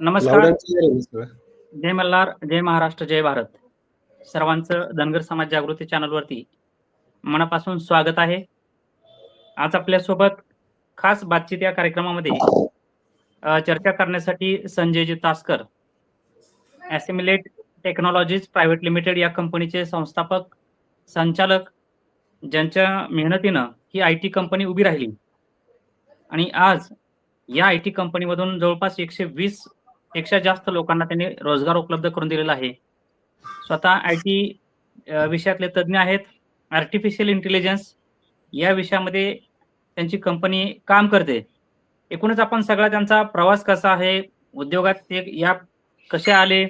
नमस्कार. जय मल्हार, जय महाराष्ट्र, जय भारत. सर्वांचं धनगर समाज जागृती चॅनलवरती मनापासून स्वागत आहे. आज आपल्यासोबत खास बातचीत या कार्यक्रमामध्ये चर्चा करण्यासाठी Sanjayji Taskar, assimilate technologies private limited या कंपनीचे संस्थापक, संचालक, ज्यांच्या मेहनतीनं ही आय-टी कंपनी उभी राहिली. आणि आज या आय-टी कंपनीमधून जवळपास 120 पेक्षा जास्त लोकांना त्यांनी रोजगार उपलब्ध करून दिलेला आहे. स्वतः आय-टी विषयातले तज्ज्ञ आहेत. आर्टिफिशियल इंटेलिजन्स या विषयामध्ये त्यांची कंपनी काम करते. एकूणच आपण सगळा त्यांचा प्रवास कसा आहे, उद्योगात ते या कसे आले,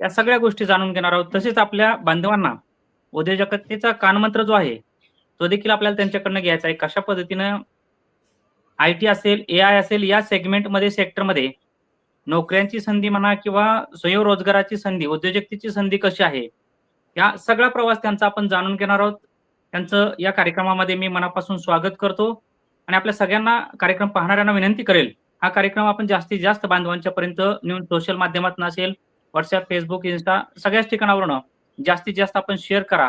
या सगळ्या गोष्टी जाणून घेणार आहोत. तसेच आपल्या बांधवांना उद्योजकतेचा कानमंत्र जो आहे, तो देखील आपल्याला त्यांच्याकडनं घ्यायचा आहे. कशा पद्धतीनं आय-टी असेल, आय असेल या सेगमेंटमध्ये, सेक्टरमध्ये नोकऱ्यांची संधी म्हणा किंवा स्वयंरोजगाराची संधी, उद्योजकतेची संधी कशी आहे, या सगळा प्रवास त्यांचा आपण जाणून घेणार आहोत. त्यांचं या कार्यक्रमामध्ये मी मनापासून स्वागत करतो आणि आपल्या सगळ्यांना कार्यक्रम पाहणाऱ्यांना विनंती करेल, हा कार्यक्रम आपण जास्तीत जास्त बांधवांच्या पर्यंत नेऊन सोशल माध्यमातून असेल, WhatsApp, Facebook, Insta सगळ्याच ठिकाणावरून जास्तीत जास्त आपण शेअर करा,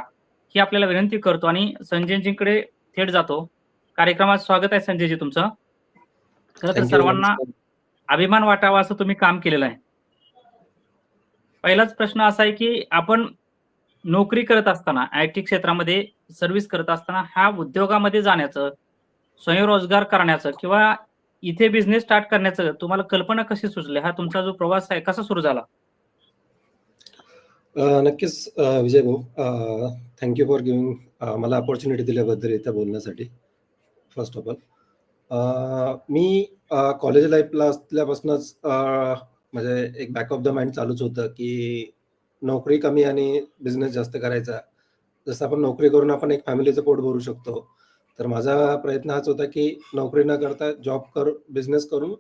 ही आपल्याला विनंती करतो आणि संजयजींकडे थेट जातो. कार्यक्रमात स्वागत आहे संजयजी तुमचं. खरं तर. सर्वांना. अभिमान वाटावा असं तुम्ही काम केलेलं आहे. पहिलाच प्रश्न असा आहे, की आपण नोकरी करत असताना, आय-टी क्षेत्रामध्ये सर्व्हिस करत असताना हा उद्योगामध्ये जाण्याचं, स्वयंरोजगार करण्याचं किंवा इथे बिझनेस स्टार्ट करण्याचं तुम्हाला कल्पना कशी सुचली? हा तुमचा जो प्रवास आहे कसा सुरू झाला? नक्कीच विजय भाऊ thank you thank you for giving मला अपॉर्च्युनिटी दिल्याबद्दल इथं बोलण्यासाठी. First of all. Me college लाईफला असल्यापासूनच म्हणजे एक बॅक ऑफ द माइंड चालूच होतं, की नोकरी कमी आणि बिझनेस जास्त करायचा. जसं आपण नोकरी करून आपण एक फॅमिलीचं पोट भरू शकतो. तर माझा प्रयत्न हाच होता, की नोकरी न करता जॉब कर बिझनेस करून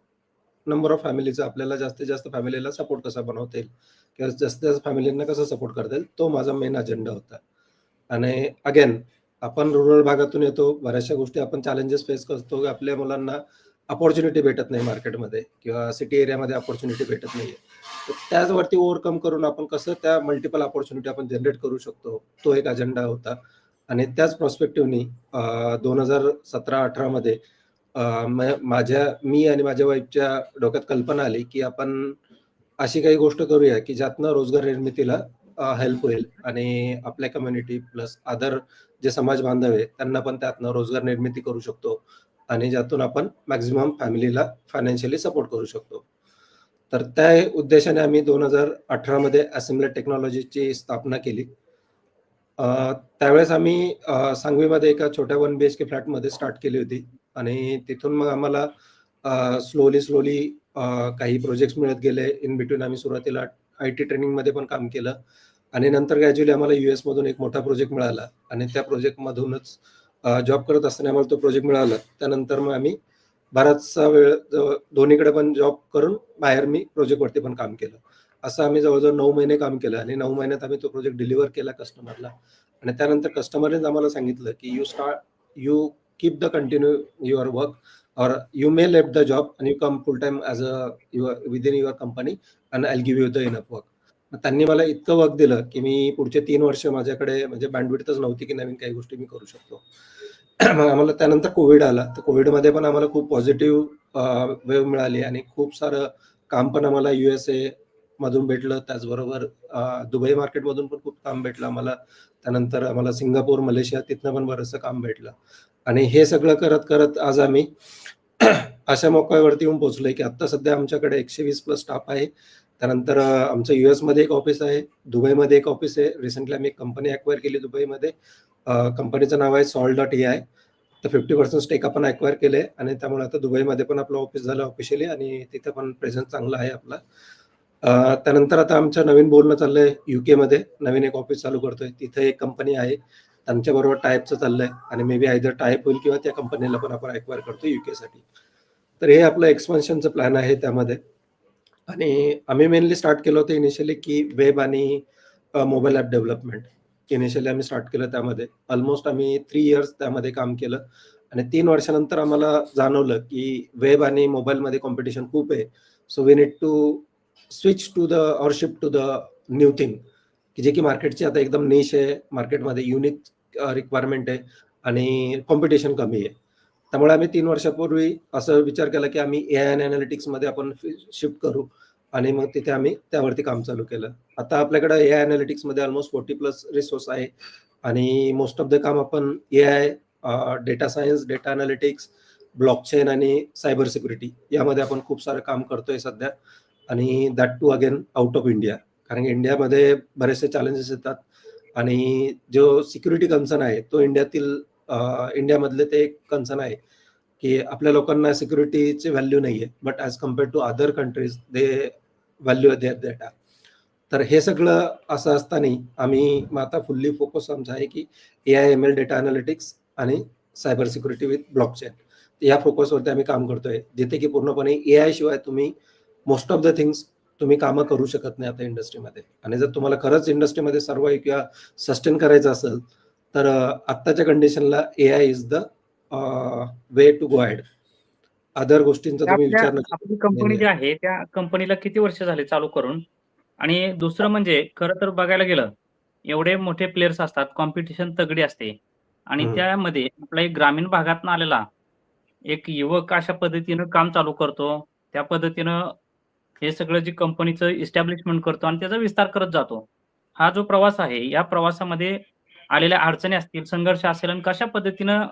नंबर ऑफ फॅमिलीचा आपल्याला जास्तीत जास्त फॅमिलीला सपोर्ट कसा बनवता येईल किंवा जास्तीत जास्त फॅमिलींना कसं सपोर्ट करता येईल, तो माझा मेन अजेंडा होता. आणि अगेन आपण रुरल भागातून येतो. बऱ्याचशा गोष्टी आपण चॅलेंजेस फेस करतो, की आपल्या मुलांना अपॉर्च्युनिटी भेटत नाही मार्केटमध्ये किंवा सिटी एरियामध्ये अपॉर्च्युनिटी भेटत नाही तर त्याचवरती ओव्हरकम करून आपण कसं त्या मल्टिपल अपॉर्च्युनिटी आपण जनरेट करू शकतो, तो एक अजेंडा होता. आणि त्याच पर्स्पेक्टिव्हनी अ, 2017-18 मध्ये माझ्या मी आणि माझ्या वाईफच्या डोक्यात कल्पना आली, की आपण अशी काही गोष्ट करूया, की ज्यातनं रोजगार निर्मितीला हेल्प होईल आणि आपल्या कम्युनिटी प्लस अदर जे समाज बांधव आहे, त्यांना पण त्यातनं रोजगार निर्मिती करू शकतो आणि ज्यातून आपण मॅक्झिमम फॅमिलीला फायनान्शियली सपोर्ट करू शकतो. तर त्या उद्देशाने आम्ही 2018 मध्ये ॲसिम्युलेट टेक्नॉलॉजीची स्थापना केली. त्यावेळेस आम्ही सांगवीमध्ये एका छोट्या वन बी एच के फ्लॅटमध्ये स्टार्ट केली होती आणि तिथून मग आम्हाला स्लोली, स्लोली काही प्रोजेक्ट्स मिळत गेले. इन बिटवीन आम्ही सुरुवातीला आय-टी ट्रेनिंगमध्ये पण काम केलं आणि नंतर ग्रॅज्युअली आम्हाला यूएसमधून एक मोठा प्रोजेक्ट मिळाला आणि त्या प्रोजेक्टमधूनच मधूनच जॉब करत असताना आम्हाला तो प्रोजेक्ट मिळाला. त्यानंतर मग आम्ही बराचसा वेळ दोन्हीकडे पण जॉब करून बाहेर मी प्रोजेक्टवरती पण काम केलं. असं आम्ही जवळजवळ नऊ महिने काम केलं आणि नऊ महिन्यात आम्ही तो प्रोजेक्ट डिलिव्हर केला कस्टमरला आणि त्यानंतर कस्टमरनेच आम्हाला सांगितलं, की "you start you keep the continue your work or you may left the job and you come full time as a your within your company and I'll give you you the work. त्यांनी मला इतकं work दिलं, की मी पुढचे तीन वर्ष माझ्याकडे म्हणजे बँडविडतच नव्हती, की नवीन काही गोष्टी मी करू शकतो. मग आम्हाला त्यानंतर कोविड आला. तर कोविडमध्ये पण आम्हाला खूप पॉझिटिव्ह वेव वेव्ह मिळाली आणि खूप सारं काम पण आम्हाला यूएसए मधून भेटलं. त्याचबरोबर दुबई मार्केटमधून पण खूप काम भेटलं आम्हाला. त्यानंतर आम्हाला सिंगापूर, मलेशिया तिथनं पण बरंचसं काम भेटलं आणि हे सगळं करत-करत आज आम्ही अशा मोकळ्यावरती येऊन पोहोचलोय, की आता सध्या आमच्याकडे 120 प्लस स्टाफ आहे. त्यानंतर आमचं यू यूएसमध्ये एक ऑफिस आहे, दुबईमध्ये एक ऑफिस आहे. रिसेंटली आम्ही एक कंपनी ॲक्वायर केली दुबईमध्ये. कंपनीचं नाव आहे सॉल्टॉट ए आय तर 50% स्टेक आपण अॅक्वायर केले आणि त्यामुळे आता दुबईमध्ये पण आपलं ऑफिस झालं ऑफिशियली आणि तिथे पण प्रेझेन्स चांगला आहे आपला. त्यानंतर आता आमचं नवीन बोलणं चाललंय यूकेमध्ये नवीन एक ऑफिस चालू करतोय. तिथे एक कंपनी आहे. त्यांच्याबरोबर टायपचं चाललंय आणि मे बी आयदर टायप होईल किंवा त्या कंपनीला पण आपण अॅक्वायर करतोय यूकेसाठी. तर हे आपलं एक्सपान्शनचं प्लॅन आहे त्यामध्ये आणि आम्ही मेनली स्टार्ट केलं होतं इनिशियली, की वेब आणि मोबाईल ॲप डेव्हलपमेंट. इनिशियली आम्ही स्टार्ट केलं त्यामध्ये. ऑलमोस्ट आम्ही थ्री इयर्स त्यामध्ये काम केलं आणि तीन वर्षानंतर आम्हाला जाणवलं, की वेब आणि मोबाईलमध्ये कॉम्पिटिशन खूप आहे. So we need to switch to the or shift to the new thing की जे की मार्केटची आता एकदम निश आहे मार्केटमध्ये युनिक रिक्वायरमेंट आहे आणि कॉम्पिटिशन कमी आहे. त्यामुळे आम्ही तीन वर्षापूर्वी असं विचार केला की आम्ही ए आय अँड अनालिटिक्समध्ये आपण शिफ्ट करू आणि मग तिथे आम्ही त्यावरती काम चालू केलं. आता आपल्याकडे ए आय अनालिटिक्समध्ये ऑलमोस्ट फोर्टी प्लस रिसोर्स आहे आणि मोस्ट ऑफ द काम आपण A I data science data analytics blockchain आणि सायबर सिक्युरिटी यामध्ये आपण खूप सारं काम करतोय सध्या. आणि that too again out of India कारण की इंडियामध्ये बरेचसे चॅलेंजेस येतात. आणि जो सिक्युरिटी कन्सर्न आहे तो इंडियातील इंडियामधले ते एक कन्सर्न आहे की आपल्या लोकांना सिक्युरिटीची व्हॅल्यू नाही आहे but as compared to other countries they value their data तर हे सगळं असं असताना आम्ही मग आता फुल्ली फोकस आमचा आहे की A I M L data analytics आणि सायबर सिक्युरिटी विथ ब्लॉकचेन या फोकसवरती आम्ही काम करतोय जिथे की पूर्णपणे ए आय शिवाय तुम्ही मोस्ट ऑफ द थिंग्स तुम्ही कामं करू शकत नाही आता इंडस्ट्रीमध्ये. आणि जर तुम्हाला खरंच इंडस्ट्रीमध्ये सर्व किंवा सस्टेन करायचं असेल तर आत्ताच्या कंडिशनला A I is the way to go head other गोष्टींचा तुम्ही विचार आपली कंपनी जी आहे त्या कंपनीला किती वर्ष झाले चालू करून? आणि दुसरं म्हणजे खरं तर बघायला गेलं एवढे मोठे प्लेयर्स असतात कॉम्पिटिशन तगडी असते. आणि. त्यामध्ये आपला एक ग्रामीण भागातून आलेला एक युवक अशा पद्धतीनं काम चालू करतो त्या पद्धतीनं हे सगळं जे कंपनीचं इस्टॅब्लिशमेंट करतो आणि त्याचा विस्तार करत जातो. हा जो प्रवास आहे या प्रवासामध्ये आलेल्या अडचणी असतील संघर्ष असेल आणि कशा पद्धतीनं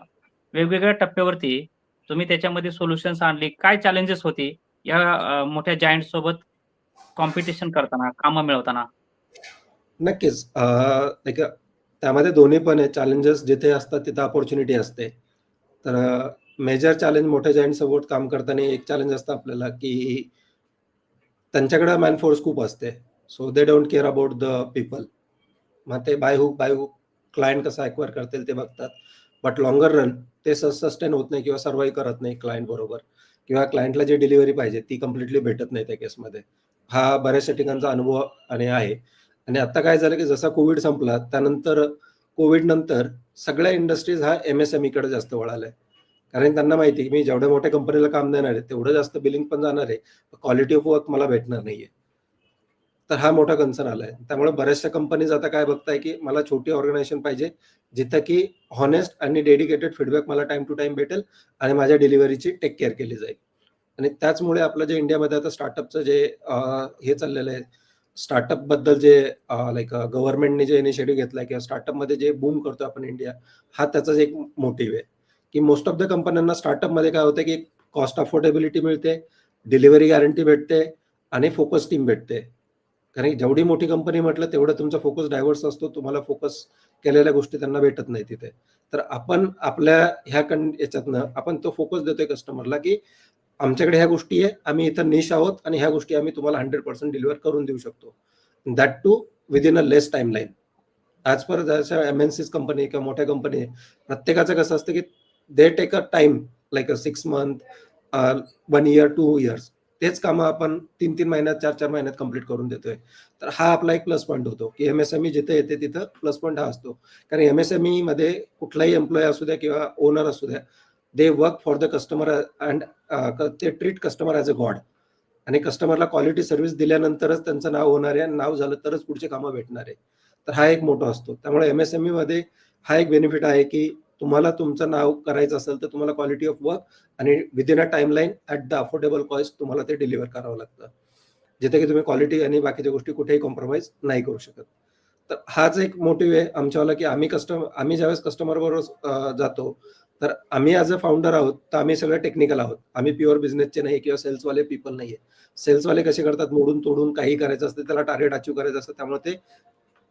वेगवेगळ्या टप्प्यावरती तुम्ही त्याच्यामध्ये सोल्युशन्स आणली काय चॅलेंजेस होते या मोठ्या जायंट सोबत कॉम्पिटिशन करताना कामं मिळवताना? नक्कीच. त्यामध्ये दोन्ही पण आहे. चॅलेंजेस जिथे असतात तिथे अपॉर्च्युनिटी असते. तर मेजर चॅलेंज मोठ्या जायंट सोबत काम करताना एक चॅलेंज असतं आपल्याला की त्यांच्याकडे मॅनफोर्स खूप असते. So they don't care about the people मग ते by hook by hook client कसं ॲक्वायर करतील ते बघतात. बट लॉंगर रन ते सस्टेन होत नाही किंवा सर्वाईव्ह करत नाही क्लायंट बरोबर. किंवा क्लायंटला जी डिलिव्हरी पाहिजे ती कम्प्लिटली भेटत नाही त्या केसमध्ये हा बऱ्याचशा ठिकाणचा अनुभव आणि आहे. आणि आता काय झालं की जसा कोविड संपला त्यानंतर कोविड नंतर सगळ्या इंडस्ट्रीज हा एम एस एम ईकडे जास्त वळालाय. कारण त्यांना माहिती आहे की मी जेवढ्या मोठ्या कंपनीला काम देणार आहे तेवढं जास्त बिलिंग पण जाणार आहे क्वालिटी ऑफ वर्क मला भेटणार नाहीये. तर हा मोठा कन्सर्न आलाय. त्यामुळे बऱ्याचशा कंपनीज आता काय बघताय की मला छोटी ऑर्गनायझेशन पाहिजे जिथं की हॉनेस्ट आणि डेडिकेटेड फीडबॅक मला टाइम टू टाइम भेटेल आणि माझ्या डिलिव्हरीची टेक केअर केली जाईल. आणि त्याचमुळे आपलं जे इंडियामध्ये आता स्टार्टअपचं जे हे चाललेलं आहे स्टार्टअपबद्दल जे लाईक गव्हर्नमेंटने जे इनिशिएटिव्ह घेतलाय किंवा स्टार्टअपमध्ये जे बूम करतो आपण इंडिया हा त्याचाच एक मोटिव्ह आहे. की मोस्ट ऑफ द कंपन्यांना स्टार्टअपमध्ये काय होतं की कॉस्ट अफोर्डेबिलिटी मिळते डिलिव्हरी गॅरंटी भेटते आणि फोकस टीम भेटते. कारण की जेवढी मोठी कंपनी म्हटलं तेवढं तुमचा फोकस डायव्हर्स असतो तुम्हाला फोकस केलेल्या गोष्टी त्यांना भेटत नाही तिथे. तर आपण आपल्या ह्या कं याच्यातनं आपण तो फोकस देतोय कस्टमरला की आमच्याकडे ह्या गोष्टी आहे आम्ही इथं निश आहोत आणि ह्या गोष्टी आम्ही तुम्हाला हंड्रेड पर्सेंट डिलिव्हर करून देऊ शकतो. That too within a less time line as per जशा एम एन सीज कंपनी किंवा मोठ्या कंपनी आहे प्रत्येकाचं कसं असतं की they take a time like a six month one year two years तेच कामं आपण तीन तीन महिन्यात चार चार महिन्यात कंप्लीट करून देतोय. तर हा आपला एक प्लस पॉईंट होतो की एम एस एम ई जिथे येते तिथं प्लस पॉईंट हा असतो. कारण एम एस एम ई मध्ये कुठलाही एम्प्लॉय असू द्या किंवा ओनर असू द्या they work for the customer and ते treat customer as a god आणि कस्टमरला क्वालिटी सर्व्हिस दिल्यानंतरच त्यांचं नाव होणार आहे आणि नाव झालं तरच पुढचे कामं भेटणार आहे. तर हा एक मोठा असतो. त्यामुळे एम एस एम ई मध्ये हा एक बेनिफिट आहे की तुम्हाला तुमचं नाव करायचं असेल तर तुम्हाला क्वालिटी ऑफ वर्क आणि within a timeline at the affordable cost तुम्हाला ते डिलिव्हर करावं लागतं. जिथे की तुम्ही क्वालिटी आणि बाकीच्या गोष्टी कुठेही कॉम्प्रोमाइज नाही करू शकत. तर हाच एक मोटिव्ह आहे आमच्यावाला की आम्ही कस्टमर आम्ही ज्यावेळेस कस्टमर बरोबर जातो तर आम्ही ॲज अ फाउंडर आहोत तर आम्ही सगळे टेक्निकल आहोत. आम्ही प्युअर बिझनेसचे नाही किंवा सेल्सवाले पीपल नाहीये. सेल्सवाले कसे करतात? मोडून तोडून काही करायचं असतं त्याला टार्गेट अचीव करायचं असतं त्यामुळे ते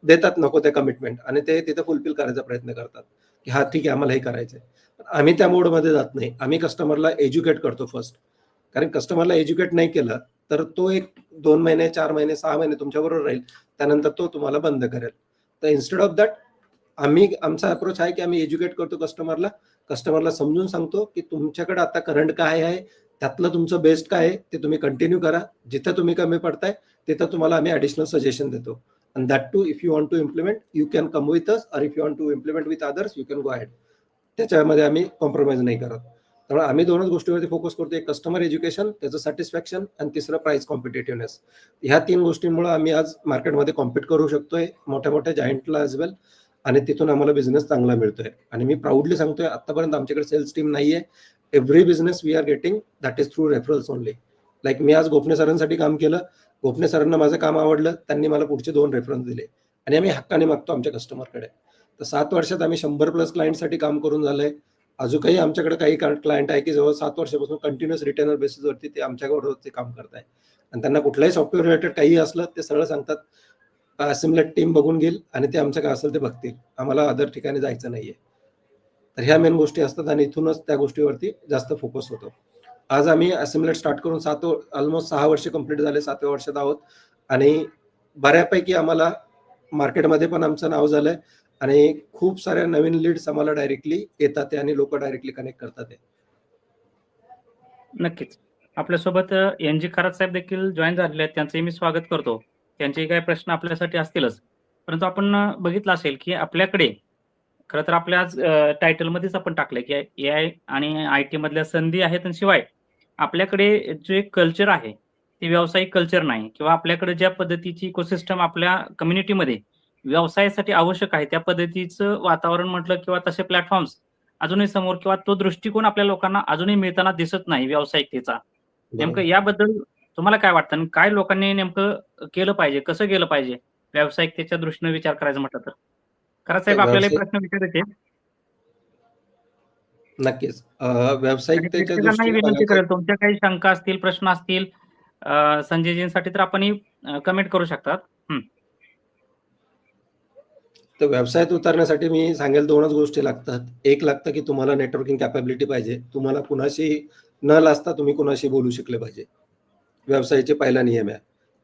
देतात नको ते कमिटमेंट आणि ते तिथे फुलफिल करायचा प्रयत्न करतात. की हा ठीक आहे आम्हाला हे करायचंय. पण आम्ही त्या मोडमध्ये जात नाही. आम्ही कस्टमरला एज्युकेट करतो फर्स्ट कारण कस्टमरला एज्युकेट नाही केलं तर तो एक दोन महिने चार महिने सहा महिने तुमच्याबरोबर राहील. त्यानंतर तो तुम्हाला बंद करेल. तर इन्स्टेड ऑफ दॅट आम्ही आमचा अप्रोच आहे की आम्ही एज्युकेट करतो कस्टमरला कस्टमरला समजून सांगतो की तुमच्याकडे आता करंट काय आहे त्यातलं तुमचं बेस्ट काय आहे ते तुम्ही कंटिन्यू करा. जिथं तुम्ही कमी पडताय तिथं तुम्हाला आम्ही ॲडिशनल सजेशन देतो. And that too if you want to implement you can come with us or if you want to implement with others you can go ahead. त्याच्यामध्ये आम्ही कॉम्प्रोमाइज नाही करत. त्यामुळे आम्ही दोनच गोष्टीवरती फोकस करतो एक कस्टमर एज्युकेशन त्याचं सॅटिस्फॅक्शन आणि तिसरं प्राइस कॉम्पिटेटिव्हनेस ह्या तीन गोष्टींमुळे आम्ही आज मार्केटमध्ये कॉम्पिट करू शकतोय मोठ्या मोठ्या जायंटला ॲज वेल आणि तिथून आम्हाला बिझनेस चांगला मिळतोय. आणि मी प्राऊडली सांगतोय आतापर्यंत आमच्याकडे सेल्स टीम नाहीये. Every business we are getting that is through referrals only like मी आज गोपने सरांसाठी काम केलं गोपने सरांना माझं काम आवडलं त्यांनी मला पुढचे दोन रेफरन्स दिले. आणि आम्ही हक्काने मागतो आमच्या कस्टमरकडे तर सात वर्षात आम्ही शंभर प्लस क्लायंटसाठी काम करून झालंय. अजूनही आमच्याकडे काही क्लायंट आहे की जवळ सात वर्षापासून कंटिन्युअस रिटेनर बेसिसवरती ते आमच्याकडे ते काम करत आहे. आणि त्यांना कुठलाही सॉफ्टवेअर रिलेटेड काही असलं ते सरळ सांगतात सिमलेट टीम बघून घेईल आणि ते आमचं काय असेल ते बघतील. आम्हाला अदर ठिकाणी जायचं नाहीये. तर ह्या मेन गोष्टी असतात आणि इथूनच त्या गोष्टीवरती जास्त फोकस होतो. आज आम्ही असिम्युलेट स्टार्ट करून सात ऑलमोस्ट सहा वर्ष कंप्लीट झाले सातव्या वर्षात आहोत. आणि बऱ्यापैकी आम्हाला मार्केटमध्ये पण आमचं नाव झालंय. आणि खूप साऱ्या नवीन लीड्स आम्हाला डायरेक्टली येतात आणि लोक डायरेक्टली कनेक्ट करतात नक्कीच. आपल्यासोबत एन जी खरात साहेब देखील जॉईन झालेले आहेत. त्यांचंही मी स्वागत करतो. त्यांचे काही प्रश्न आपल्यासाठी असतीलच. परंतु आपण बघितलं असेल की आपल्याकडे खरं तर आपल्या आज टायटलमध्येच आपण टाकलंय की ए आय आणि आय टी मधल्या संधी आहेत आणि शिवाय आपल्याकडे जे कल्चर आहे ते व्यावसायिक कल्चर नाही. किंवा आपल्याकडे ज्या पद्धतीची इकोसिस्टम आपल्या कम्युनिटीमध्ये व्यवसायासाठी आवश्यक आहे त्या पद्धतीचं वातावरण म्हटलं किंवा तसे प्लॅटफॉर्म्स अजूनही समोर किंवा तो दृष्टिकोन आपल्या लोकांना अजूनही मिळताना दिसत नाही व्यावसायिकतेचा. नेमकं याबद्दल तुम्हाला काय वाटतं? आणि काय लोकांनी नेमकं केलं पाहिजे? कसं केलं पाहिजे? व्यावसायिकतेच्या दृष्टीने विचार करायचा म्हटलं तर. खरं साहेब आपल्याला प्रश्न विचारायचे नक्कीच. करेल तुमच्या काही शंका असतील प्रश्न असतील संजयजींसाठी तर आपण कमेंट करू शकतात. तर व्यवसायात उतरण्यासाठी मी सांगेल दोनच गोष्टी लागतात. एक लागतं की तुम्हाला नेटवर्किंग कॅपॅबिलिटी पाहिजे. तुम्हाला कुणाशी न लाजता तुम्ही कुणाशी बोलू शकले पाहिजे. व्यवसायाचे पहिला नियम आहे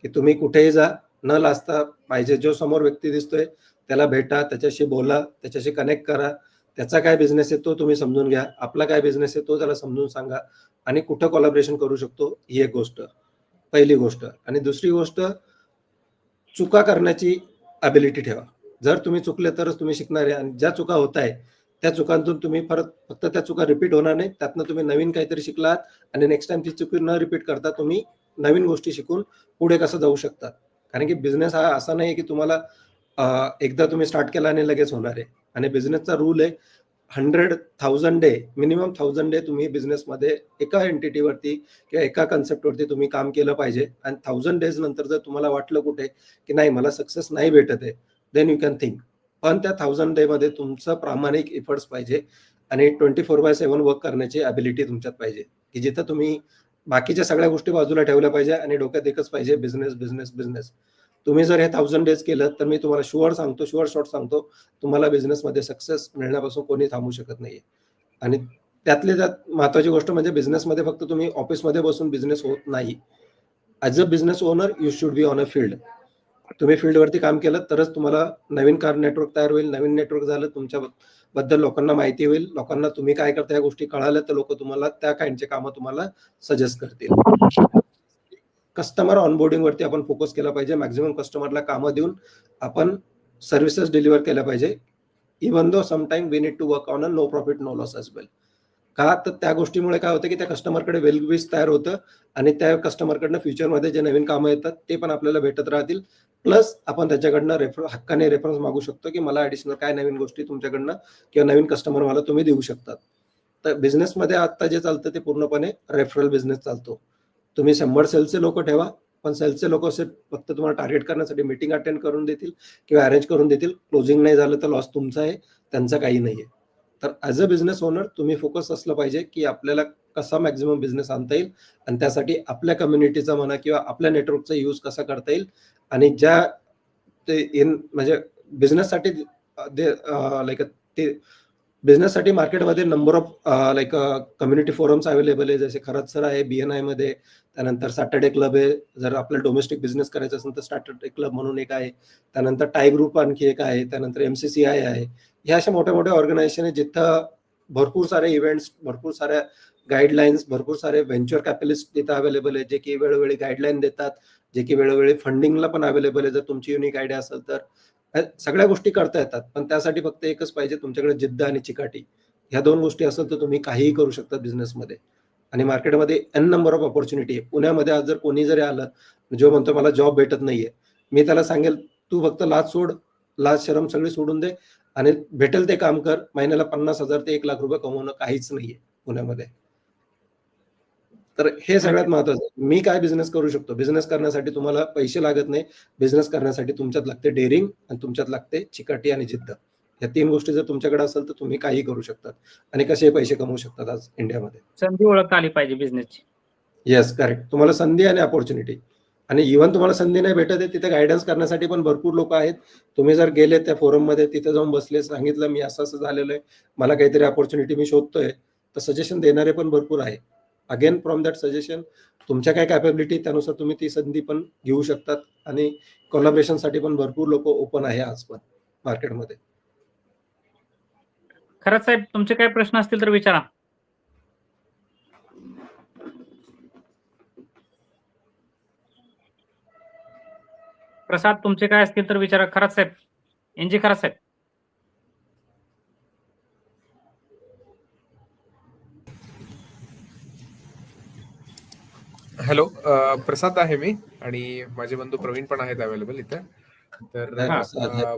की तुम्ही कुठेही जा न लाजता पाहिजे. जो समोर व्यक्ती दिसतोय त्याला भेटा त्याच्याशी बोला त्याच्याशी कनेक्ट करा. त्याचा काय बिझनेस आहे तो तुम्ही समजून घ्या. आपला काय बिझनेस आहे तो त्याला समजून सांगा. आणि कुठं कॉलॅबरेशन करू शकतो ही एक गोष्ट. पहिली गोष्ट. आणि दुसरी गोष्ट चुका करण्याची अबिलिटी ठेवा. जर तुम्ही चुकले तरच तुम्ही शिकणार आहे. आणि ज्या चुका होत आहे त्या चुकांतून तुम्ही परत फक्त त्या चुका रिपीट होणार नाही. त्यातनं तुम्ही नवीन काहीतरी शिकलात आणि नेक्स्ट टाइम ती चुकी न रिपीट करता तुम्ही नवीन गोष्टी शिकून पुढे कसं जाऊ शकतात कारण की बिझनेस हा असा नाही की तुम्हाला एकदा तुम्ही स्टार्ट केला आणि लगेच होणार आहे. आणि बिझनेसचा रूल आहे hundred thousand day minimum thousand day तुम्ही बिझनेसमध्ये एका एंटिटीवरती किंवा एका कन्सेप्टवरती तुम्ही काम केलं पाहिजे. आणि थाउजंड डेज नंतर जर तुम्हाला वाटलं कुठे की नाही मला सक्सेस नाही भेटत आहे देन यू कॅन थिंक पण त्या थाउजंड डे मध्ये तुमचं प्रामाणिक एफर्ट्स पाहिजे आणि twenty four by seven work करण्याची अबिलिटी तुमच्यात पाहिजे. की जिथं तुम्ही बाकीच्या सगळ्या गोष्टी बाजूला ठेवल्या पाहिजे आणि डोक्यात एकच पाहिजे बिझनेस बिझनेस बिझनेस तुम्ही जर हे थाउजंड डेज केलं तर मी तुम्हाला शुअर सांगतो शुअर शॉर्ट सांगतो तुम्हाला बिझनेसमध्ये सक्सेस मिळण्यापासून कोणी थांबू शकत नाहीये. आणि त्यातली त्यात महत्वाची गोष्ट म्हणजे बिझनेसमध्ये फक्त तुम्ही ऑफिसमध्ये बसून बिझनेस होत नाही. As a business owner you should be on a field तुम्ही फील्डवरती काम केलं तरच तुम्हाला नवीन कार नेटवर्क तयार होईल नवीन नेटवर्क झालं तुमच्या बद्दल लोकांना माहिती होईल लोकांना तुम्ही काय करता या गोष्टी कळाल्या तर लोक तुम्हाला त्या काइंडचे कामं तुम्हाला सजेस्ट करतील. कस्टमर ऑनबोर्डिंगवरती आपण फोकस केला पाहिजे. मॅक्झिमम कस्टमरला कामं देऊन आपण सर्व्हिसेस डिलिव्हर केल्या पाहिजे. Even though sometime we need to work on a no profit no loss as well का? तर त्या गोष्टीमुळे काय होतं की त्या कस्टमरकडे वेलविस तयार होतं आणि त्या कस्टमरकडनं फ्युचरमध्ये जे नवीन कामं येतात ते पण आपल्याला भेटत राहतील. प्लस आपण त्याच्याकडनं रेफर हक्काने रेफरन्स मागू शकतो की मला ॲडिशनल काय नवीन गोष्टी तुमच्याकडनं किंवा नवीन कस्टमर मला तुम्ही देऊ शकतात. तर बिझनेसमध्ये आता जे चालतं ते पूर्णपणे रेफरल बिझनेस चालतो. तुम्ही शंभर सेलचे लोक ठेवा पण सेल्सचे लोक असे फक्त तुम्हाला टार्गेट करण्यासाठी मीटिंग अटेंड करून देतील किंवा अरेंज करून देतील. क्लोजिंग नाही झालं तर लॉस तुमचा आहे त्यांचा काही नाहीये. तर ॲज अ बिझनेस ओनर तुम्ही फोकस असलं पाहिजे की आपल्याला कसा मॅक्झिमम बिझनेस आणता येईल आणि त्यासाठी आपल्या कम्युनिटीचा म्हणा किंवा आपल्या नेटवर्कचा यूज कसा करता येईल आणि ज्या ते इन म्हणजे बिझनेससाठी लाईक ते बिझनेससाठी मार्केटमध्ये number of like community forums available आहे. जसे खरंच सर आहे बी एन आयमध्ये त्यानंतर सॅटर्डे क्लब आहे. जर आपल्याला डोमेस्टिक बिझनेस करायचा असेल तर सॅटर्डे क्लब म्हणून एक आहे. त्यानंतर टाय ग्रुप आणखी एक आहे. त्यानंतर एम सी सी आय आहे. ह्या अशा मोठ्या मोठ्या ऑर्गनायझेशन आहे जिथं भरपूर सारे इव्हेंट्स भरपूर साऱ्या गाईडलाईन्स भरपूर सारे व्हेंचर कॅपिटलिस्ट तिथं अवेलेबल आहे जे की वेळोवेळी गाईडलाईन देतात जे की वेळोवेळी फंडिंगला पण अवेलेबल आहे जर तुमची युनिक आयडिया असेल तर सगळ्या गोष्टी करता येतात पण त्यासाठी फक्त एकच पाहिजे तुमच्याकडे जिद्द आणि चिकाटी. ह्या दोन गोष्टी असेल तर तुम्ही काहीही करू शकता बिझनेसमध्ये. आणि मार्केटमध्ये एन नंबर ऑफ ऑपॉर्च्युनिटी आहे. पुण्यामध्ये आज जर कोणी जरी आलं जो म्हणतो मला जॉब भेटत नाहीये मी त्याला सांगेल तू फक्त लाच सोड लाच शरम सगळी सोडून दे आणि भेटेल ते काम कर महिन्याला पन्नास हजार ते एक लाख रुपये कमवणं काहीच नाहीये पुण्यामध्ये. तर हे सगळ्यात महत्वाचं. मी काय बिझनेस करू शकतो? बिझनेस करण्यासाठी तुम्हाला पैसे लागत नाही. बिझनेस करण्यासाठी तुमच्यात लागते डेअरिंग आणि तुमच्यात लागते चिकाटी आणि जिद्द. या तीन गोष्टी जर तुमच्याकडे असेल तर तुम्ही काही करू शकतात आणि कसे पैसे कमवू शकतात आज इंडियामध्ये. संधी ओळखता आली पाहिजे बिझनेसची येस करेक्ट तुम्हाला संधी आणि अपॉर्च्युनिटी आणि इव्हन तुम्हाला संधी नाही भेटत आहे तिथे गायडन्स करण्यासाठी पण भरपूर लोक आहेत. तुम्ही जर गेले त्या फोरममध्ये तिथे जाऊन बसले सांगितलं मी असं असं झालेलं आहे. मला काहीतरी अपॉर्च्युनिटी मी शोधतोय. तर सजेशन देणारे पण भरपूर आहे. अगेन फ्रॉम दॅट सजेशन तुमच्या काय कॅपेबिलिटी त्यानुसार तुम्ही ती संधी पण घेऊ शकतात आणि कोलॅबरेशनसाठी पण भरपूर लोक ओपन आहे आज पण मार्केटमध्ये खरंच साहेब तुमचे काय प्रश्न असतील तर विचारा. प्रसाद तुमचे काय असतील तर विचारा. खरंच साहेब एनजी खरंच साहेब. हॅलो प्रसाद आहे मी आणि माझे बंधू प्रवीण पण आहेत अवेलेबल इथे. तर.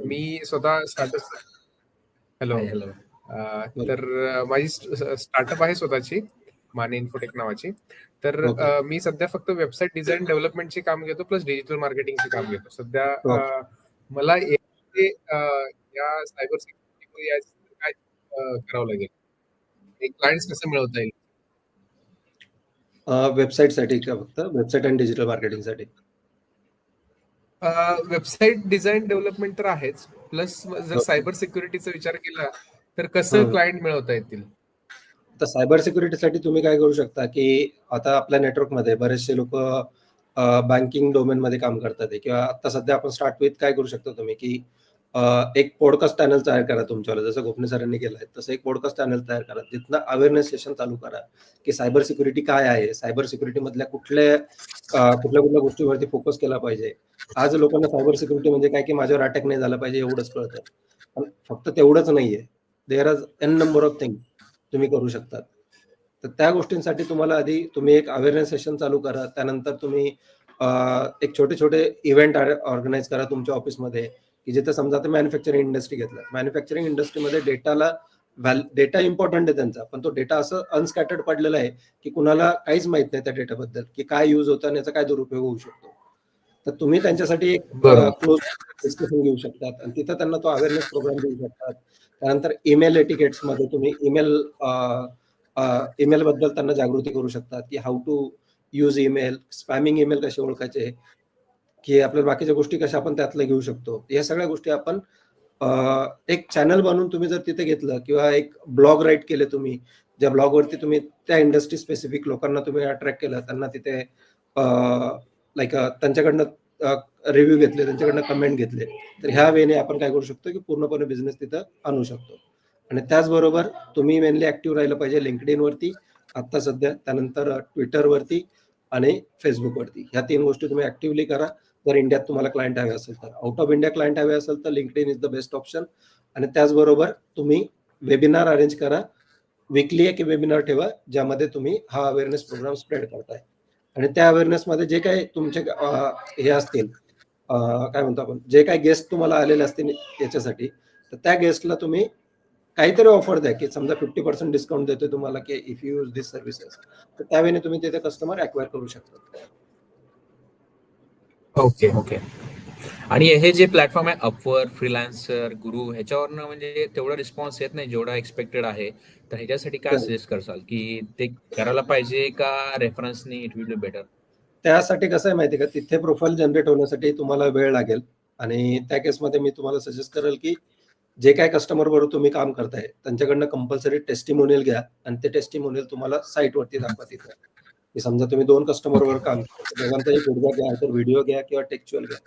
मी स्वतः स्टार्टअप हॅलो. हॅलो. तर माझी स्टार्टअप आहे स्वतःची माने इन्फोटेक नावाची. तर मी सध्या फक्त वेबसाईट डिझाईन डेव्हलपमेंटचे काम घेतो प्लस डिजिटल मार्केटिंगचे काम घेतो. सध्या. मला या सायबर सिक्युरिटी काय करावं लागेल? क्लायंट्स कसं मिळवता येईल? वेबसाईटसाठी का फक्त? वेबसाईट आणि डिजिटल मार्केटिंगसाठी. वेबसाईट डिझाईन डेव्हलपमेंट तर आहेच. प्लस जर Okay. सायबर सिक्युरिटीचा विचार केला तर कसं हम्म. क्लायंट मिळवता येतील? तर सायबर सिक्युरिटीसाठी तुम्ही काय करू शकता की आता आपल्या नेटवर्कमध्ये बरेचसे लोक बँकिंग डोमेनमध्ये काम करतात किंवा आता सध्या आपण स्टार्ट विथ काय करू शकता तुम्ही? की एक पॉडकास्ट चॅनल तयार करा तुमच्यावर. जसं गोपने सरांनी केलं आहे तसं एक पॉडकास्ट चॅनल तयार करा. तिथनं अवेअरनेस सेशन चालू करा की सायबर सिक्युरिटी काय आहे? सायबर सिक्युरिटी मधल्या कुठल्या कुठल्या कुठल्या गोष्टीवरती फोकस केला पाहिजे? आज लोकांना सायबर सिक्युरिटी म्हणजे काय? की माझ्यावर अटॅक नाही झाला पाहिजे एवढंच कळतं. पण फक्त तेवढंच नाहीये. There are N number of thing तुम्ही करू शकतात. तर त्या गोष्टींसाठी तुम्हाला आधी तुम्ही एक अवेअरनेस सेशन चालू करा. त्यानंतर तुम्ही एक छोटे छोटे इव्हेंट ऑर्गनाईज करा तुमच्या ऑफिसमध्ये की जिथे समजा ते मॅन्युफॅक्चरिंग इंडस्ट्री घेतलं. मॅन्युफॅक्चरिंग इंडस्ट्रीमध्ये डेटाला डेटा इम्पॉर्टंट आहे त्यांचा पण तो डेटा असं अनस्कॅटर्ड पडलेला आहे की कुणाला काहीच माहीत नाही त्या डेटाबद्दल की काय युज होतं आणि याचा काय दुरुपयोग होऊ शकतो. तर तुम्ही त्यांच्यासाठी एक. क्लोज डिस्कशन घेऊ शकतात आणि तिथं त्यांना तो अवेअरनेस प्रोग्राम देऊ शकतात. त्यानंतर ईमेल एटिकेट्समध्ये तुम्ही ईमेल ईमेल बद्दल त्यांना जागृती करू शकतात की how to use email spamming email कसे ओळखायचे की आपल्या बाकीच्या गोष्टी कशा आपण त्यातल्या घेऊ शकतो. या सगळ्या गोष्टी आपण एक चॅनल बनवून तुम्ही जर तिथे घेतलं किंवा एक ब्लॉग राईट केले तुम्ही ज्या ब्लॉगवरती तुम्ही त्या इंडस्ट्री स्पेसिफिक लोकांना तुम्ही अट्रॅक्ट केलं त्यांना तिथे लाईक त्यांच्याकडनं रिव्ह्यू घेतले त्यांच्याकडनं कमेंट घेतले तर ह्या वेने आपण काय करू शकतो की पूर्णपणे बिझनेस तिथं आणू शकतो. आणि त्याचबरोबर तुम्ही मेनली ऍक्टिव्ह राहिलं पाहिजे लिंकड वरती आता सध्या त्यानंतर ट्विटरवरती आणि फेसबुकवरती. ह्या तीन गोष्टी तुम्ही ऍक्टिव्हली करा. जर इंडियात तुम्हाला क्लायंट हवे असेल तर. आउट ऑफ इंडिया क्लायंट हवे असेल तर linked is the best option आणि त्याचबरोबर तुम्ही वेबिनार अरेंज करा. विकली एक वेबिनार ठेवा ज्यामध्ये तुम्ही हा अवेअरनेस प्रोग्राम स्प्रेड करताय. आणि त्या अवेअरनेस मध्ये जे काही तुमचे हे असतील काय म्हणतो आपण जे काही गेस्ट तुम्हाला आलेले असतील याच्यासाठी तर त्या गेस्टला तुम्ही काहीतरी ऑफर द्या की समजा फिफ्टी पर्सेंट डिस्काउंट देतोय तुम्हाला की if you use this services तर त्यावेळी तुम्ही तिथे कस्टमर अक्वायर करू शकता. ओके. ओके. आणि हे जे प्लॅटफॉर्म आहे अपवर फ्रीलान्सर गुरु ह्याच्यावरनं म्हणजे तेवढा रिस्पॉन्स येत नाही जेवढा एक्सपेक्टेड आहे. तर ह्याच्यासाठी काय हो. सजेस्ट करसाल? की ते करायला पाहिजे का रेफरन्सनी इट विल बी बेटर त्यासाठी कसं आहे माहिती का? तिथे प्रोफाईल जनरेट होण्यासाठी तुम्हाला वेळ लागेल. आणि त्या केसमध्ये मी तुम्हाला सजेस्ट करेल की जे काय कस्टमर बरोबर तुम्ही काम करताय त्यांच्याकडनं कंपल्सरी टेस्टिमोनियल घ्या. आणि ते टेस्टिमोनियल तुम्हाला साईट वरती दाखवा तिथे. की समजा तुम्ही दोन कस्टमर वर काम करता. दोघांचाही फीडबॅक घ्या तर व्हिडिओ घ्या किंवा टेक्च्युअल घ्या.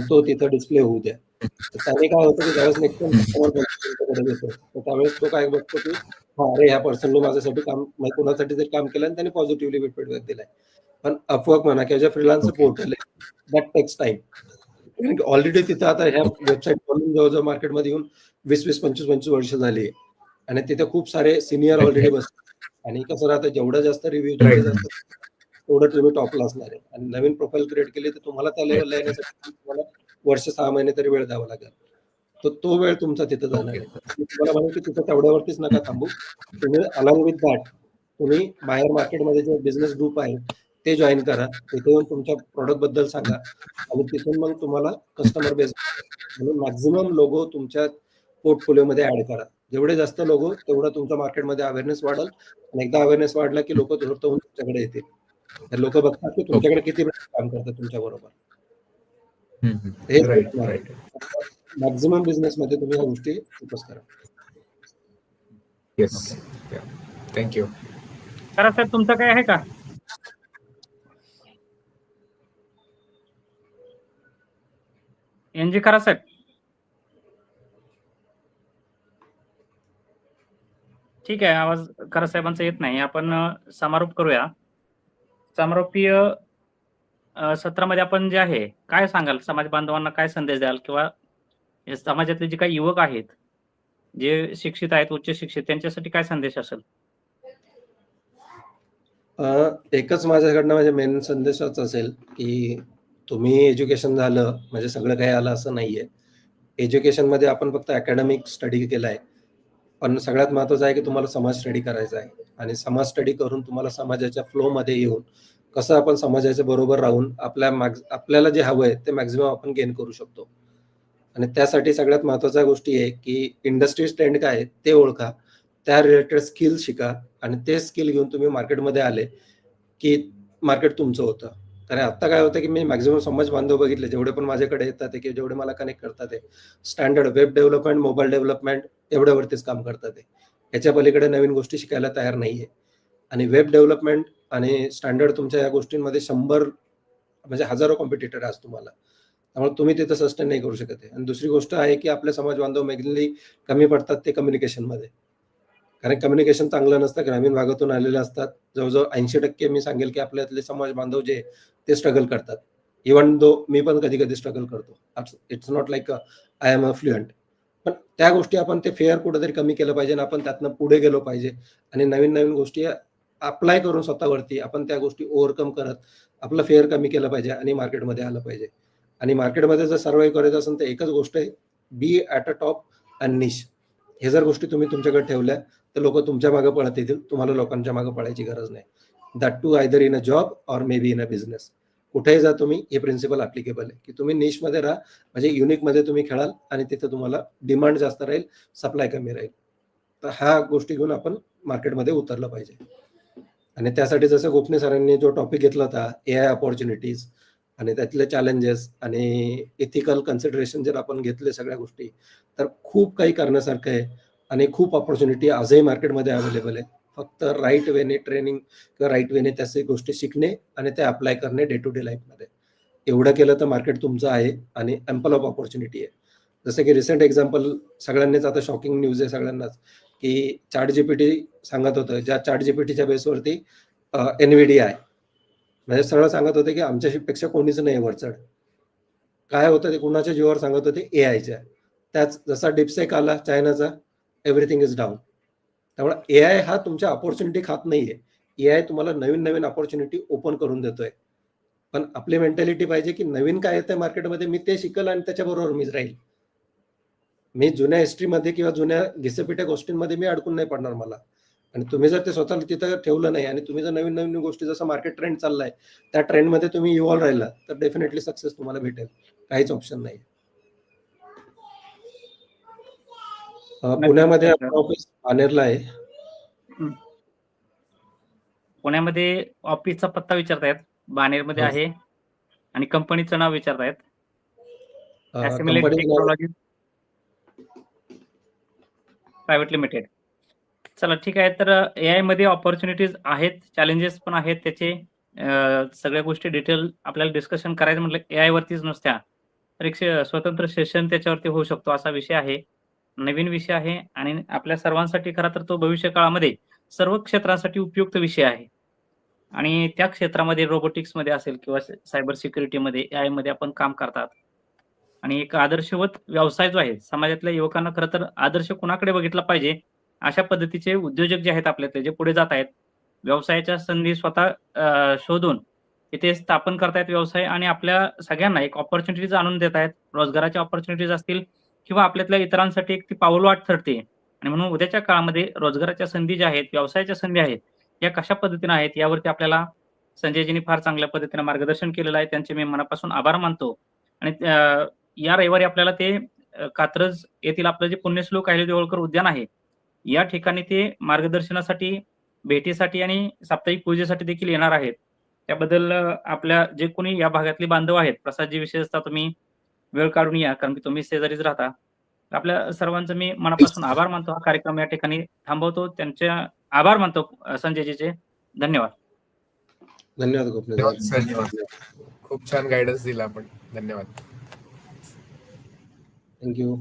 तो तिथं डिस्प्ले होऊ द्या. तर त्याने काय होतं की ज्यावेळेस नेक्स्ट कस्टमर येतो तर त्यावेळेस तो काय बघतो की हा अरे ह्या पर्सनने माझ्यासाठी काम कोणासाठी तरी काम केलं आणि त्याने पॉझिटिव्हली फीडबॅक दिलाय. पण अपवर्क म्हणा किंवा पोर्टल आहे दॅट टेक्स टाइम ऑलरेडी तिथं आता ह्या वेबसाईट बनून जवळजवळ मार्केटमध्ये येऊन वीस वीस पंचवीस पंचवीस वर्ष झाली आणि तिथे खूप सारे सिनियर ऑलरेडी बसतात आणि कसं राहतं जेवढं जास्त रिव्ह्यू जेवढे Right. जास्त तेवढं तुम्ही टॉपला असणार आहे. आणि नवीन प्रोफाईल क्रिएट केली तर तुम्हाला त्या लेवलला येण्यासाठी तुम्हाला वर्ष सहा महिने तरी वेळ द्यावा लागेल. तर तो वेळ तुमचा तिथं जाणार आहे. तुम्हाला म्हणेन की तिथं तेवढ्यावरतीच नका थांबू. तुम्ही अलॉंग विथ दॅट तुम्ही बाहेर मार्केटमध्ये जे बिझनेस ग्रुप आहे ते जॉईन करा. तिथे येऊन तुमच्या प्रोडक्टबद्दल सांगा. आणि तिथून मग तुम्हाला कस्टमर बेस म्हणून मॅक्झिमम लोगो तुमच्या पोर्टफोलिओमध्ये ऍड करा. जेवढे जास्त लोगो तेवढं तुमच्या मार्केटमध्ये अवेअरनेस वाढेल. आणि एकदा अवेअरनेस वाढला की लोक धोरत होऊन तुमच्याकडे येतील. तर लोक बघतात की तुमच्याकडे किती वेळ काम करतात तुमच्या बरोबर. हे मॅक्झिमम बिझनेस मध्ये तुम्ही ह्या गोष्टी फोकस करा. येस थँक्यू करा सर तुमचं काय आहे का? एन जी करा साहेब ठीक आहे आवाज करा साहेबांचा येत नाही. आपण अ, समारोप करूया. समारोपीय अ, सत्रामध्ये आपण जे आहे काय सांगाल? समाज बांधवांना काय संदेश द्याल? किंवा समाजातले जे काही युवक आहेत जे शिक्षित आहेत उच्च शिक्षित त्यांच्यासाठी काय संदेश असेल? अ, एकच माझ्याकडनं म्हणजे मेन संदेशच असेल की तुम्ही एज्युकेशन झालं म्हणजे सगळं काही आलं असं नाहीये. एज्युकेशनमध्ये आपण फक्त अकॅडमिक स्टडी केलाय. पण सगळ्यात महत्वाचं आहे की तुम्हाला समाज स्टडी करायचा आहे. आणि समाज स्टडी करून तुम्हाला समाजाच्या फ्लो मध्ये येऊन कसं आपण समाजाच्या बरोबर राहून आपल्या मॅक्स आपल्याला जे हवं आहे ते मॅक्झिमम आपण गेन करू शकतो. आणि त्यासाठी सगळ्यात महत्त्वाच्या गोष्टी आहे की इंडस्ट्री स्टँड काय आहे ते ओळखा. त्या रिलेटेड स्किल शिका. आणि ते स्किल घेऊन तुम्ही मार्केटमध्ये आले की मार्केट तुमचं होतं. कारण आता काय होतं की मी मॅक्झिमम समाज बांधव बघितले जेवढे पण माझ्याकडे येतात आहे किंवा जेवढे मला कनेक्ट करतात ते standard web development mobile development एवढ्यावरतीच काम करतात ते याच्या पलीकडे नवीन गोष्टी शिकायला तयार नाहीये आणि वेब डेव्हलपमेंट आणि स्टँडर्ड तुमच्या या गोष्टींमध्ये शंभर म्हणजे हजारो कॉम्पिटिटर आज तुम्हाला. त्यामुळे तुम्ही तिथं सस्टेन नाही करू शकत आणि दुसरी गोष्ट आहे की आपले समाज बांधव मेगली कमी पडतात ते कम्युनिकेशनमध्ये कारण कम्युनिकेशन चांगलं नसतं ग्रामीण भागातून आलेले असतात. जवळजवळ ऐंशी टक्के मी सांगेल की आपल्यातले समाज बांधव जे ते स्ट्रगल करतात. इवन दो मी पण कधी कधी स्ट्रगल करतो. It's not like I am a fluent पण त्या गोष्टी आपण ते फेअर कुठेतरी कमी केलं पाहिजे आणि आपण त्यातनं पुढे गेलो पाहिजे. आणि नवीन नवीन गोष्टी अप्लाय करून स्वतःवरती आपण त्या गोष्टी ओव्हरकम करत आपलं फेअर कमी केलं पाहिजे आणि मार्केटमध्ये आलं पाहिजे. आणि मार्केटमध्ये जर सर्वाईव्ह करायचं असेल तर एकच गोष्ट आहे be at a top and niche हे जर गोष्टी तुम्ही तुमच्याकडे ठेवल्या तर लोक तुमच्या मागे पळत येतील. तुम्हाला लोकांच्या मागे पळायची गरज नाही. That too either in a job or may be in a business कुठेही जा तुम्ही हे प्रिन्सिपल अप्लिकेबल आहे. की तुम्ही निशमध्ये राहा म्हणजे युनिकमध्ये तुम्ही खेळाल आणि तिथे तुम्हाला डिमांड जास्त राहील सप्लाय कमी राहील. तर ह्या गोष्टी घेऊन आपण मार्केटमध्ये उतरलं पाहिजे. आणि त्यासाठी जसं गोपने सरांनी जो टॉपिक घेतला होता ए आय ऑपॉर्च्युनिटीज आणि त्यातले चॅलेंजेस आणि इथिकल कन्सिडरेशन जर आपण घेतले सगळ्या गोष्टी तर खूप काही करण्यासारखं आहे आणि खूप ऑपॉर्च्युनिटी आजही मार्केटमध्ये अवेलेबल आहे. फक्त राईट वेने ट्रेनिंग किंवा राईट वेने त्याचे गोष्टी शिकणे आणि ते अप्लाय करणे डे टू डे लाईफमध्ये एवढं केलं तर मार्केट तुमचं आहे आणि एम्पल ऑफ ऑपॉर्च्युनिटी आहे. जसं की रिसेंट एक्झाम्पल सगळ्यांनीच आता शॉकिंग न्यूज आहे सगळ्यांनाच की चार्ट जीपीटी सांगत होतं ज्या चार्ट जीपीटीच्या बेसवरती एनव्हीडी आहे. म्हणजे सरळ सांगत होते की आमच्यापेक्षा कोणीच नाही वरचढ. काय होतं ते कुणाच्या जीवावर सांगत होते? ए आयच्या त्याच जसा डिपसेक आला चायनाचा एव्हरीथिंग इज डाऊन त्यामुळे ए आय हा तुमच्या ऑपॉर्च्युनिटी खात नाहीये. ए आय तुम्हाला नवीन नवीन ऑपॉर्च्युनिटी ओपन करून देतोय. पण आपली मेंटॅलिटी पाहिजे की नवीन काय येतंय मार्केटमध्ये मी ते शिकल आणि त्याच्याबरोबर मीच राहील. मी जुन्या हिस्ट्रीमध्ये किंवा जुन्या घिसेपिट्या गोष्टींमध्ये मी अडकून नाही पडणार मला. आणि तुम्ही जर ते स्वतःला तिथं ठेवलं नाही आणि तुम्ही जर नवीन नवीन गोष्टी जसं मार्केट ट्रेंड चाललाय त्या ट्रेंडमध्ये तुम्ही इव्हॉल्व राहिला तर डेफिनेटली सक्सेस तुम्हाला भेटेल. काहीच ऑप्शन नाही पुण्यामध्ये आपलं ऑफिस पानेरला आहे. पुण्यामध्ये ऑफिसचा पत्ता विचारतायत. बानेरमध्ये. आहे. आणि कंपनीचं नाव विचारतायत. प्रायव्हेट लिमिटेड चला ठीक आहे. तर ए आयमध्ये ऑपॉर्च्युनिटीज आहेत चॅलेंजेस पण आहेत. त्याचे सगळ्या गोष्टी डिटेल आपल्याला डिस्कशन करायचं म्हटलं ए आय वरतीच नुसत्या. तर एक स्वतंत्र सेशन त्याच्यावरती होऊ शकतो असा विषय आहे. नवीन विषय आहे आणि आपल्या सर्वांसाठी खरा तर तो भविष्य काळामध्ये सर्व क्षेत्रांसाठी उपयुक्त विषय आहे. आणि त्या क्षेत्रामध्ये रोबोटिक्समध्ये असेल किंवा सायबर सिक्युरिटीमध्ये ए आयमध्ये आपण काम करतात. आणि एक आदर्शवत व्यवसाय जो आहे समाजातल्या युवकांना खरं तर आदर्श कुणाकडे बघितला पाहिजे अशा पद्धतीचे उद्योजक जे आहेत आपल्यातले जे पुढे जात आहेत व्यवसायाच्या संधी स्वतः शोधून इथे स्थापन करतायत व्यवसाय आणि आपल्या सगळ्यांना एक ऑपॉर्च्युनिटीज आणून देत आहेत रोजगाराच्या ऑपॉर्च्युनिटीज असतील किंवा आपल्यातल्या इतरांसाठी एक ती पाऊलवाट ठरते. आणि म्हणून उद्याच्या काळामध्ये रोजगाराच्या संधी ज्या आहेत व्यवसायाच्या संधी आहेत या कशा पद्धतीने आहेत यावरती आपल्याला संजयजींनी फार चांगल्या पद्धतीने मार्गदर्शन केलेलं आहे. त्यांचे मी मनापासून आभार मानतो. आणि या रविवारी आपल्याला ते कात्रज येथील आपलं जे पुण्यश्लोक आहे देवळकर उद्यान आहे या ठिकाणी ते मार्गदर्शनासाठी भेटीसाठी आणि साप्ताहिक पूजेसाठी देखील येणार आहेत. त्याबद्दल आपल्या जे कोणी या भागातले बांधव आहेत प्रसादजी विशेषतः तुम्ही वेळ काढून या कारण की तुम्ही शेजारीच राहता. आपल्या सर्वांचं मी मनापासून आभार मानतो. हा कार्यक्रम या ठिकाणी थांबवतो. त्यांच्या आभार मानतो संजयजीचे. धन्यवाद. धन्यवाद धन्यवाद. खूप छान गायडन्स दिला आपण. धन्यवाद. थँक्यू